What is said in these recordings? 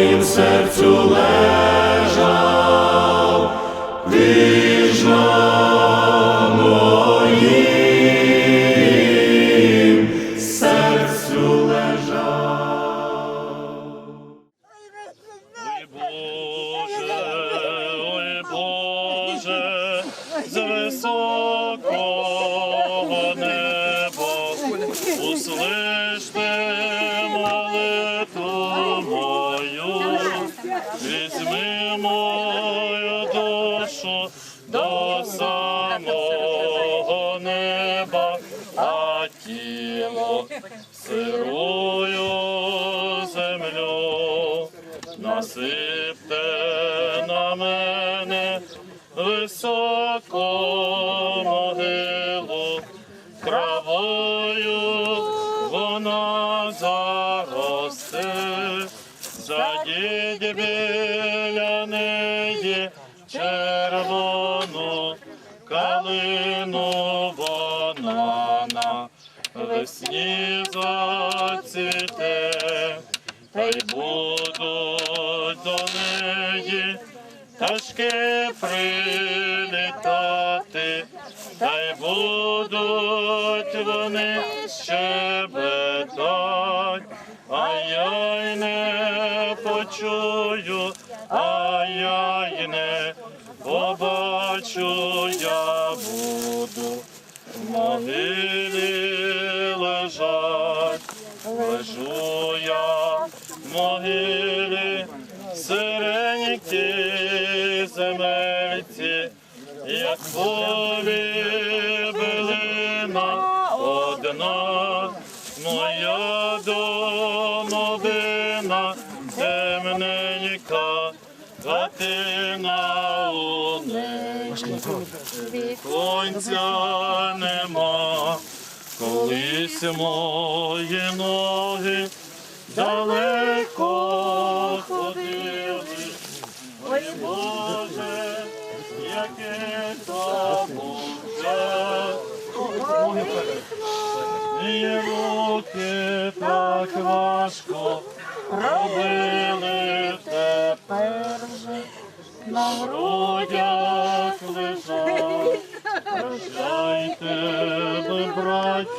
Моїм серцю лежав, на моїм серцю лежав. Ой Боже, ой Боже, з високого душу до самого неба, а тіло сирую землю. Насипте на мене високу могилу, травою вона заросте, задіть біля неї червону калину вона на весні зацвіте. Та й будуть до неї пташки прилітати, та й будуть вони щебетать, а я й не почую, а я й не побачу, я буду могилі лежать, лежу я в могилі, сиренькі земельці, як полі билина одна, моя домовина, хатина у неї. Сонця нема, колись мої ноги далеко ходили. Ой, Боже, яке то буде. І руки так важко робили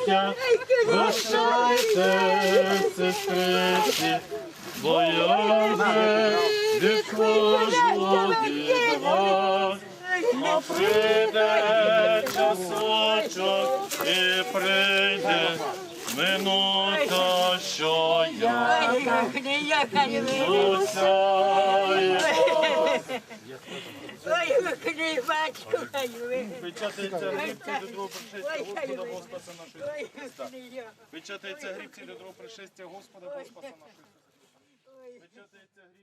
браття, прощайте, сестриці, бо я вже відходжу від вас. Но прийде часочок і прийде минута, що я зусяю. Печатається грибці до другого пришестя Господа Бога Спаса нашого Христа. Печатається грибці до другого пришестя Господа Бога Спаса нашого Христа. Печатається грібці.